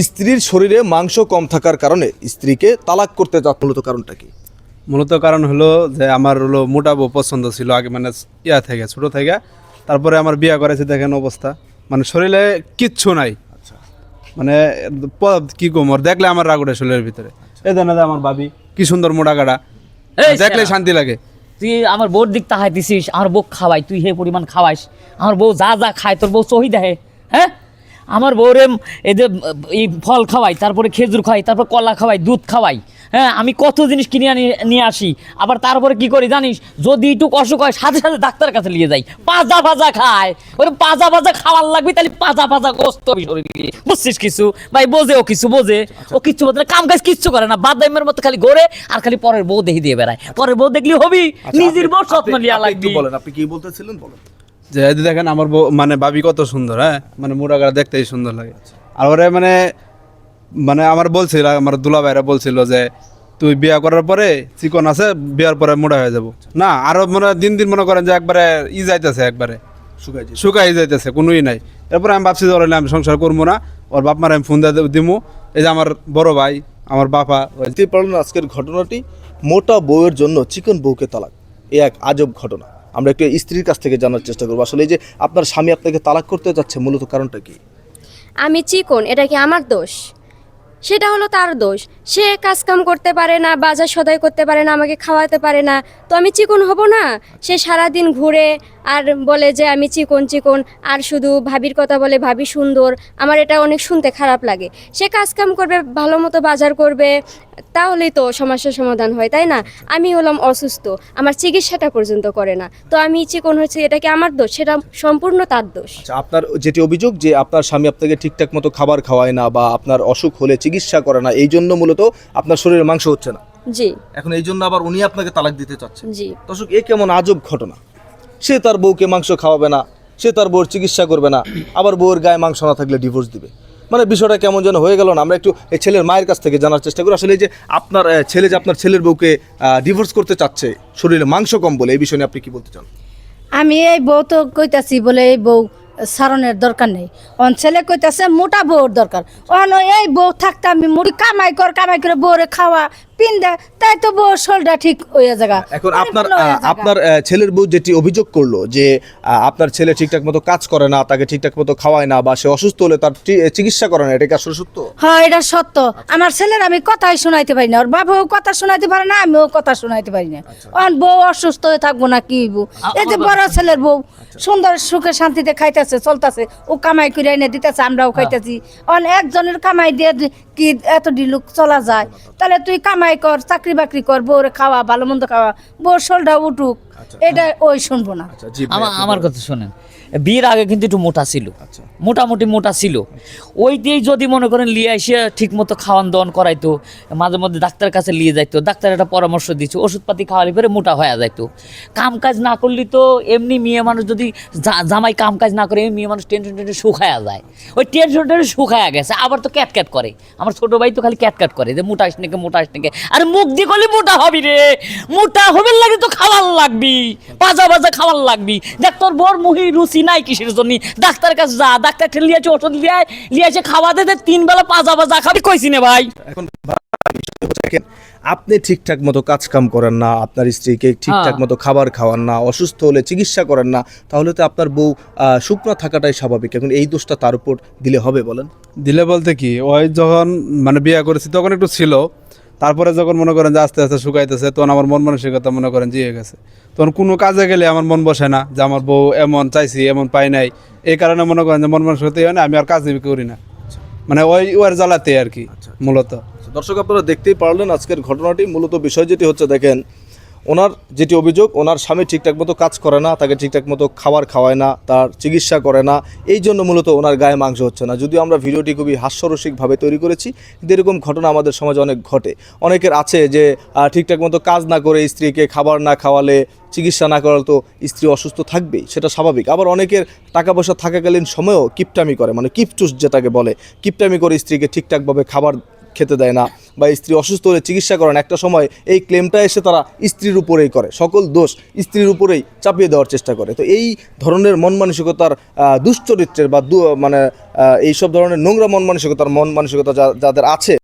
স্ত্রীর শরীরে মাংস কম থাকার কারণে স্ত্রীকে তালাক করতে যা মূলত কারণটা কি? মূলত কারণ হলো যে আমার হলো মোটা বউ পছন্দ ছিল আগে মানে ইয়া থেকে ছোট থেকে। তারপরে আমার বিয়ে করেছে দেখেন অবস্থা। মানে শরীরে কিচ্ছু নাই। মানে প- কি কমর দেখলে আমার রাগ ওঠে শরীরের ভিতরে। এই দেন আমার ভাবি কি সুন্দর মোটা গাড়া। দেখলে শান্তি লাগে। তুই আমার বউর দিক তাহাই দিছিস আমার বউ খাওয়াই তুই হে পরিমাণ খাওয়াইস। আমার বউ যা যা খায় তোর বউ চহি দেহে হ্যাঁ? আমার বউরে এই যে এই ফল খাওয়াই তারপরে খেজুর খাওয়াই তারপর কলা খাওয়াই দুধ খাওয়াই হ্যাঁ আমি কত জিনিস কিনে আনি নিয়ে আসি। আবার তারপরে কি করি জানিস? যদি একটু অসুখ হয় সাথে সাথে ডাক্তারের কাছে নিয়ে যাই। পাজা পাজা খায়। ওই পাজা পাজা খাওয়ার লাগবে তাহলে পাজা পাজা গোস্ত শরীরে বুঝছিস কিছু? ভাই বোঝে ও কিছু বোঝে। ও কিচ্ছু বোঝে না, কাম কাজ কিচ্ছু করে না। বাদামের মতো খালি ঘোরে আর খালি পরের বউ দেখি দিয়ে বেড়ায়। পরের বউ দেখলি হবি নিজের বউ স্বপ্ন লিয়া আপনি বলেন আপনি কি বলতেছিলেন? বলেন। যে দেখেন আমার বউ মানে ভাবি কত সুন্দর হ্যাঁ? মানে মোটা গাড়া দেখতেই সুন্দর লাগে। আর ওরে মানে মানে আমার বলছিল আমার দুলা ভাইরা বলছিল যে তুই বিয়া করার পরে চিকন আছে বিয়ার পরে মোটা হয়ে যাব। না আরও মনে দিন দিন মনে করেন যে একবারে ই যাইতেছে একবারে। শুকাই যাইতেছে। কোনোই নাই। এরপরে আমি ভাবছি ধরে আমি সংসার করব না। ওর বাপ মার আমি ফোন দিয়ে দিমু। এই যে আমার বড় ভাই আমার বাপা জানতে পারলেন আজকের ঘটনাটি। মোটা বউয়ের জন্য চিকন বউকে তালাক। এ এক আজব ঘটনা। আমরা একটু স্ত্রীর কাছ থেকে জানার চেষ্টা করব। আসলে এই যে আপনার স্বামী আপনাকে তালাক করতে যাচ্ছে, মূলত কারণটা কি? আমি চিকন, এটা কি আমার দোষ? সেটা হলো তার দোষ। সে কাজ কাম করতে পারে না, বাজার সদাই করতে পারে না, আমাকে খাওয়াতে পারে না। তো আমি চিকন হব না? সে সারাদিন ঘুরে আর বলে যে আমি চিকন চিকন, আর শুধু ভাবির কথা বলে ভাবি সুন্দর। আমার এটা অনেক শুনতে খারাপ লাগে। সে কাজ কাম করবে, ভালো মতো বাজার করবে, তাহলেই তো সমস্যার সমাধান হয়, তাই না? আমি হলাম অসুস্থ, আমার চিকিৎসাটা পর্যন্ত করে না। তো আমি চিকন হয়েছি, এটা কি আমার দোষ? সেটা সম্পূর্ণ তার দোষ। আচ্ছা আপনার যেটি অভিযোগ যে আপনার স্বামী আপনাকে ঠিকঠাক মতো খাবার খাওয়ায় না বা আপনার অসুখ হলে চিকিৎসা করে না এই জন্য মূলত আপনার শরীরে মাংস হচ্ছে না। জি। এখন এই জন্য আবার উনি আপনাকে তালাক দিতে চাচ্ছেন। জি। দর্শক এ কেমন আজব ঘটনা। সে তার বউকে মাংস খাওয়াবে না সে তার বউর চিকিৎসা করবে না আবার বউয়ের গায়ে মাংস না থাকলে ডিভোর্স দিবে। মানে বিষয়টা কেমন যেন হয়ে গেল না আমরা একটু এই ছেলের মায়ের কাছ থেকে জানার চেষ্টা করি। আসলে যে আপনার ছেলে যে আপনার ছেলের বউকে ডিভোর্স করতে চাচ্ছে শরীরে মাংস কম বলে এই বিষয়ে আপনি কি বলতে চান? আমি এই বউ তো কইতাছি বলে এই বউ সারণের দরকার নেই। অন ছেলে কইতেছে মোটা বউর দরকার। অন এই বউ থাকতে আমি মুড়ি কামাই কর, কামাই করে বউরে খাওয়া পিন্দা তাই তো ঠিক হয়ে জায়গা এখন আপনার হয়ে। আপনার ছেলের বউ যেটি অভিযোগ করল যে আপনার ছেলে ঠিকঠাক মতো কাজ করে না তাকে ঠিকঠাক মতো খাওয়ায় না বা সে অসুস্থ হলে তার চিকিৎসা করে না এটা কি আসলে সত্য? হ্যাঁ এটা সত্য। আমার ছেলের আমি কথাই শোনাইতে পারি না। ওর বাবাও কথা শোনাইতে পারে না আমিও কথা শোনাইতে পারি না। অন বউ অসুস্থ হয়ে থাকব না কি বউ? এই যে বড় ছেলের বউ সুন্দর সুখে শান্তিতে খাইতেছে চলতেছে। ও কামাই করে এনে দিতেছে আমরাও খাইতেছি। অন একজনের কামাই দিয়ে কি এত ডিলুক চলা যায়। তাহলে তুই কামাই কর চাকরি বাকরি কর বউরে খাওয়া ভালো মন্দ খাওয়া বউর শোলটা উঠুক। এটা ওই শুনব না। আচ্ছা আমার আমার কথা শোনেন। বিয়ের আগে কিন্তু একটু মোটা ছিল। আচ্ছা। মোটামুটি মোটা ছিল। ওই দিয়েই যদি মনে করেন লিয়ে এসে ঠিক মতো খাওয়ান দাওয়ান করাইতো মাঝে মধ্যে ডাক্তারের কাছে নিয়ে যাইতো ডাক্তার একটা পরামর্শ দিচ্ছে ওষুধপাতি খাওয়ালে পরে মোটা হয়ে যাইতো। কাম কাজ না করলে তো এমনি মেয়ে মানুষ যদি জামাই কাম কাজ না করে এমনি মেয়ে মানুষ টেনশন টেনশন শুকায়া যায়। ওই টেনশন টেনশন শুকায়া গেছে আবার তো ক্যাট ক্যাট করে। আমার ছোট ভাই তো খালি ক্যাট ক্যাট করে যে মোটা আসনে মোটা আসনে আরে মুখ দিয়ে করলে মোটা হবি রে মোটা হবে লাগে তো খাওয়ার লাগবি। পাজা পাজা খাওয়ার লাগবি। দেখ তোর বর মুহি রুচি নাই কিসের জন্য? ডাক্তার কাছে যা ডাক্তার ঠেলে লিয়েছে ওষুধ লিয়ে লিয়েছে খাওয়া দে দে, তিন বেলা পাজা পাজা খাবি কইছি নে ভাই। এখন দেখেন আপনি ঠিকঠাক মতো কাজ কাম করেন না আপনার স্ত্রীকে ঠিকঠাক হ্যাঁ। মতো খাবার খাওয়ান না অসুস্থ হলে চিকিৎসা করেন না তাহলে তো আপনার বউ আহ, শুকনো থাকাটাই স্বাভাবিক। এখন এই দোষটা তার উপর দিলে হবে বলেন? দিলে বলতে কি ওই যখন মানে বিয়ে করেছি তখন একটু ছিল তারপরে যখন মনে করেন যে আস্তে আস্তে শুকাইতেছে তখন আমার মন মানসিকতা মনে করেন জিয়ে গেছে। তখন কোনো কাজে গেলে আমার মন বসে না যে আমার বউ এমন চাইছি এমন পাই নাই। এই কারণে মনে করেন যে মন মানসিকতা হয় না আমি আর কাজ করি না। মানে ওই ওয়ার জ্বালাতে আর কি মূলত। দর্শক আপনারা দেখতেই পারলেন আজকের ঘটনাটি। মূলত বিষয় যেটি হচ্ছে দেখেন ওনার যেটি অভিযোগ, ওনার স্বামী ঠিকঠাক মতো কাজ করে না, তাকে ঠিকঠাক মতো খাবার খাওয়ায় না, তার চিকিৎসা করে না, এই জন্য মূলত ওনার গায়ে মাংস হচ্ছে না। যদিও আমরা ভিডিওটি খুবই হাস্যরসিকভাবে তৈরি করেছি, কিন্তু এরকম ঘটনা আমাদের সমাজে অনেক ঘটে। অনেকের আছে যে ঠিকঠাক মতো কাজ না করে স্ত্রীকে খাবার না খাওয়ালে, চিকিৎসা না করালে তো স্ত্রী অসুস্থ থাকবেই, সেটা স্বাভাবিক। আবার অনেকের টাকা পয়সা থাকাকালীন সময়েও কিপটামি করে মানে কিপটুস যেটাকে বলে, কিপটামি করে স্ত্রীকে ঠিকঠাকভাবে খাবার খেতে দেয় না বা স্ত্রী অসুস্থ হলে চিকিৎসা করেন। একটা সময় এই ক্লেমটা এসে তারা স্ত্রীর উপরেই করে, সকল দোষ স্ত্রীর উপরেই চাপিয়ে দেওয়ার চেষ্টা করে। তো এই ধরনের মন মানসিকতার দুশ্চরিত্রের বা মানে এই সব ধরনের নোংরা মন মানসিকতার মন মানসিকতা যাদের আছে